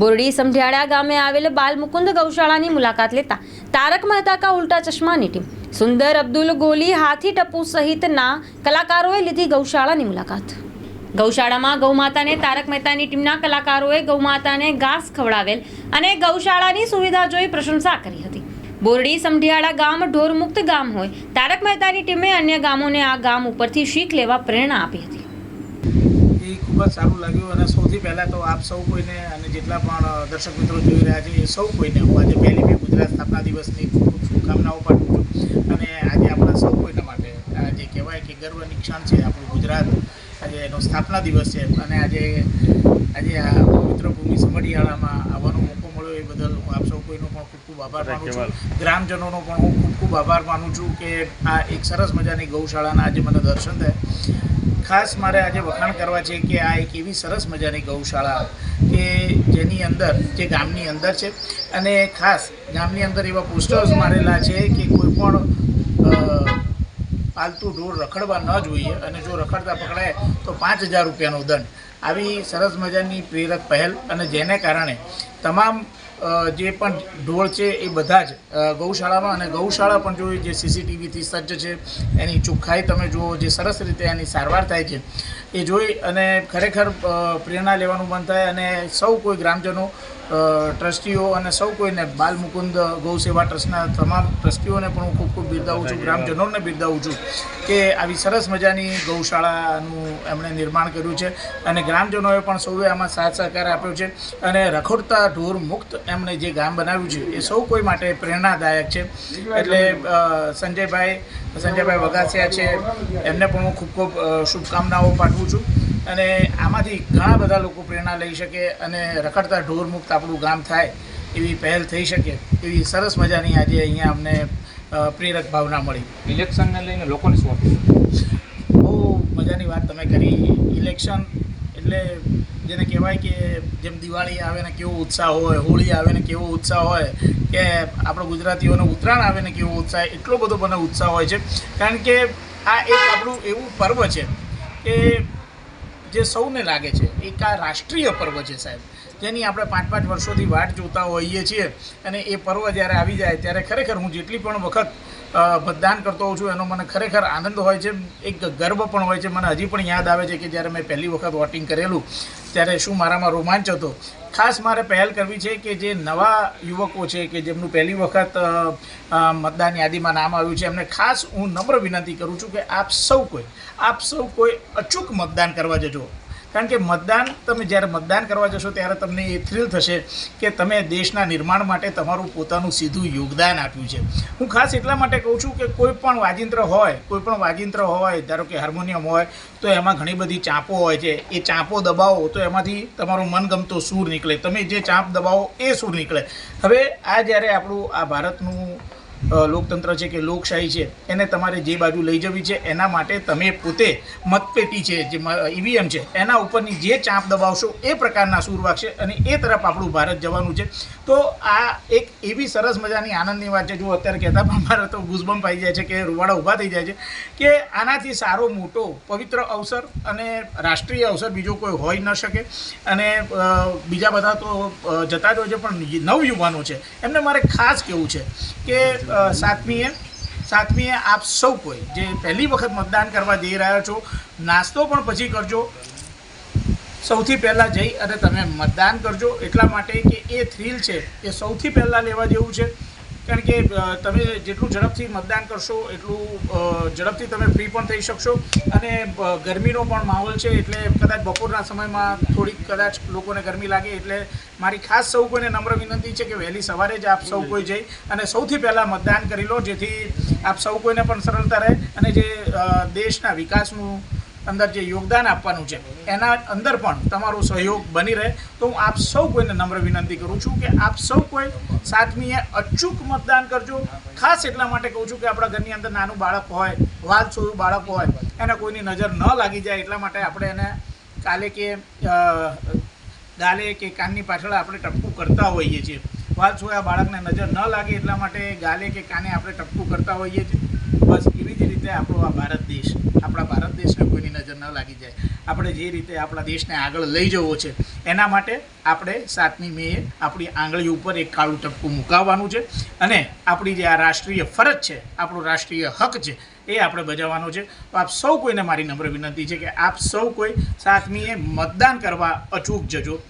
બોરડી સમઢિયાળા ગામે આવેલ બાલ મુકુંદ ગૌશાળાની મુલાકાત લેતા તારક મહેતા કા ઉલ્ટા ચશ્માની ટીમ. સુંદર અબ્દુલ ગોલી હાથી ટપ્પુ સહિતના કલાકારોએ લીધી ગૌશાળાની મુલાકાત. ગૌશાળામાં ગૌમાતાને તારક મહેતાની ટીમના કલાકારોએ ગૌમાતાને ઘાસ ખવડાવેલ અને ગૌશાળાની સુવિધા જોઈ પ્રશંસા કરી હતી. બોરડી સમઢિયાળા ગામ ઢોરમુક્ત ગામ હોય, તારક મહેતાની ટીમે અન્ય ગામોને આ ગામ ઉપરથી શીખ લેવા પ્રેરણા આપી હતી. ખૂબ જ સારું લાગ્યું અને સૌથી પહેલાં તો આપ સૌ કોઈને અને જેટલા પણ દર્શક મિત્રો જોઈ રહ્યા છે એ સૌ કોઈને હું આજે પહેલી બે ગુજરાત સ્થાપના દિવસની ખૂબ શુભકામનાઓ પાઠવું છું. અને આજે આપણા સૌ કોઈના માટે જે કહેવાય કે ગર્વની ક્ષણ છે આપણું ગુજરાત, આજે એનો સ્થાપના દિવસ છે. અને આજે આજે આ પવિત્ર ભૂમિ સમઢિયાળામાં આવવાનો મોકો એ બદલ હું આપ સૌ કોઈનો પણ ખૂબ ખૂબ આભાર માનું છું. ગ્રામજનોનો પણ હું ખૂબ ખૂબ આભાર માનું છું કે આ એક સરસ મજાની ગૌશાળાના આજે મને દર્શન થયા. ખાસ મારે આજે વખાણ કરવા છે કે આ એક એવી સરસ મજાની ગૌશાળા કે જેની અંદર જે ગામની અંદર છે. અને ખાસ ગામની અંદર એવા પોસ્ટર્સ મારેલા છે કે કોઈ પણ પાલતુ ઢોર રખડવા ન જોઈએ અને જો રખડતા પકડાય તો પાંચ હજાર રૂપિયાનો દંડ. આવી સરસ મજાની પ્રેરક પહેલ અને જેને કારણે તમામ જે પણ ઢોળ છે એ બધા જ ગૌશાળામાં અને ગૌશાળા પણ જોઈએ જે સીસીટીવીથી સજ્જ છે, એની ચોખ્ખાઈ તમે જુઓ જે સરસ રીતે એની સારવાર થાય છે, એ જોઈ અને ખરેખર પ્રેરણા લેવાનું મન થાય અને સૌ કોઈ ગ્રામજનો ટ્રસ્ટીઓ અને સૌ કોઈને બાલ મુકુંદ ગૌ સેવા ટ્રસ્ટના તમામ ટ્રસ્ટીઓને પણ હું ખૂબ ખૂબ બિરદાવું છું ગ્રામજનોને બિરદાવું છું કે આવી સરસ મજાની ગૌશાળાનું એમણે નિર્માણ કર્યું છે અને ગ્રામજનોએ પણ સૌએ આમાં સાથ સહકાર આપ્યો છે અને રખોડતા ઢોર મુક્ત એમણે જે ગામ બનાવ્યું છે એ સૌ કોઈ માટે પ્રેરણાદાયક છે. એટલે સંજયભાઈ સંજયભાઈ વગાસિયા છે એમને પણ હું ખૂબ ખૂબ શુભકામનાઓ પાઠવું છું. અને આમાંથી ઘણા બધા લોકો પ્રેરણા લઈ શકે અને રખડતા ઢોર મુક્ત આપણું ગામ થાય એવી પહેલ થઈ શકે એવી સરસ મજાની આજે અહીંયા અમને પ્રેરક ભાવના મળી. ઇલેક્શનને લઈને લોકોને શું બહુ મજાની વાત તમે કરી. ઇલેક્શન એટલે જેને કહેવાય કે જેમ દિવાળી આવે ને કેવો ઉત્સાહ હોય હોળી આવે ને કેવો ઉત્સાહ હોય કે આપણો ગુજરાતીઓનો ઉત્તરાયણ આવે ને કેવો ઉત્સાહ એટલો બધો મને ઉત્સાહ હોય છે. કારણ કે આ એક આપણું એવું પર્વ છે કે જે સૌને લાગે છે એક આ રાષ્ટ્રીય પર્વ છે સાહેબ. જેની આપણે પાંચ પાંચ વર્ષોથી વાટ જોતા હોઈએ છીએ. અને એ પર્વ જ્યારે આવી જાય, ત્યારે ખરેખર હું જેટલી પણ વખત મતદાન કરતો હોઉં છું, એનો મને ખરેખર આનંદ હોય છે, એક ગર્વ પણ હોય છે. મને હજી પણ યાદ આવે છે કે જ્યારે મેં પહેલી વખત વોટિંગ કરેલું, ત્યારે શું મારામાં રોમાંચ હતો. ખાસ મારે પહેલ કરવી છે કે જે નવા યુવકો છે કે જેમનું પહેલી વખત મતદાન યાદીમાં નામ આવ્યું છે, એમને ખાસ હું નમ્ર વિનંતી કરું છું કે આપ સૌ કોઈ, આપ સૌ કોઈ અચૂક મતદાન કરવા જજો. કારણ કે મતદાન, તમે જ્યારે મતદાન કરવા જશો ત્યારે તમને એ થ્રિલ થશે કે તમે દેશના નિર્માણ માટે તમારું પોતાનું સીધું યોગદાન આપ્યું છે. હું ખાસ એટલા માટે કહું છું કે કોઈ પણ વાજિંત્ર હોય, કોઈ પણ વાજિંત્ર હોય, ધારો કે હાર્મોનિયમ હોય, તો એમાં ઘણી બધી ચાંપો હોય છે. એ ચાંપો દબાવો તો એમાંથી તમારો મનગમતો સૂર નીકળે. તમે જે ચાંપ દબાવો એ સૂર નીકળે. હવે આ જ્યારે આપણું આ ભારતનું લોકતંત્ર છે કે લોકશાહી છે, એને તમારે જે બાજુ લઈ જવી છે, એના માટે તમે પોતે મતપેટી છે, જે ઈવીએમ છે, એના ઉપરની જે ચાંપ દબાવશો, એ પ્રકારના સૂર વાગશે અને એ તરફ આપણું ભારત જવાનું છે. તો આ એક એવી સરસ મજાની આનંદની વાત છે. જો અત્યારે કહેતા પણ મારે તો ગુસબમ આવી જાય છે કે રૂવાડા ઊભા થઈ જાય છે કે આનાથી સારો, મોટો, પવિત્ર અવસર અને રાષ્ટ્રીય અવસર બીજો કોઈ હોઈ ન શકે. અને બીજા બધા તો જતા જ હોય છે, પણ નવયુવાનો છે. એમને મારે ખાસ કહેવું છે કે સાતમીએ. સાતમીએ આપ સૌ કોઈ જે પહેલી વખત મતદાન કરવા જઈ રહ્યા છો, નાસ્તો પણ પછી કરજો. સૌથી પહેલાં જઈ અને તમે મતદાન કરજો. એટલા માટે કે એ થ્રિલ છે, એ સૌથી પહેલાં લેવા જેવું છે. કારણ કે તમે જેટલું ઝડપથી મતદાન કરશો, એટલું ઝડપથી તમે ફ્રી પણ થઈ શકશો. અને ગરમીનો પણ માહોલ છે, એટલે કદાચ બપોરના સમયમાં થોડીક કદાચ લોકોને ગરમી લાગે, એટલે મારી ખાસ સૌ કોઈને નમ્ર વિનંતી છે કે વહેલી સવારે જ આપ સૌ કોઈ જઈ અને સૌથી પહેલાં મતદાન કરી લો, જેથી આપ સૌ કોઈને પણ સરળતા રહે અને જે દેશના વિકાસનું અંદર જે યોગદાન આપવાનું છે, એના અંદર પણ તમારો સહયોગ બની રહે. તો હું આપ સૌ કોઈને નમ્ર વિનંતી કરું છું કે આપ સૌ કોઈ સાતમીએ અચૂક મતદાન કરજો. ખાસ એટલા માટે કહું છું કે આપણા ઘરની અંદર નાનું બાળક હોય, વાલ છોયું બાળક હોય, એને કોઈની નજર ન લાગી જાય એટલા માટે આપણે એને કાલે કે ગાલે કે કાનની પાછળ આપણે ટપકું કરતા હોઈએ છીએ. વાલ છોયા બાળકને નજર ન લાગે એટલા માટે ગાલે કે કાને આપણે ટપકું કરતા હોઈએ છીએ. બસ એવી જ રીતે આપણો આ ભારત દેશ આપણા ભારત દેશને કોઈની નજર ન લાગી જાય આપણે જે રીતે આપણા દેશને આગળ લઈ જવો છે, એના માટે આપણે સાતમી મેએ આપણી આંગળી ઉપર એક કાળું ટપકું મુકાવવાનું છે અને આપણી જે આ રાષ્ટ્રીય ફરજ છે, આપણો રાષ્ટ્રીય હક છે, એ આપણે બજાવવાનો છે. તો આપ સૌ કોઈને મારી નમ્ર વિનંતી છે કે આપ સૌ કોઈ સાતમીએ મતદાન કરવા અચૂક જજો.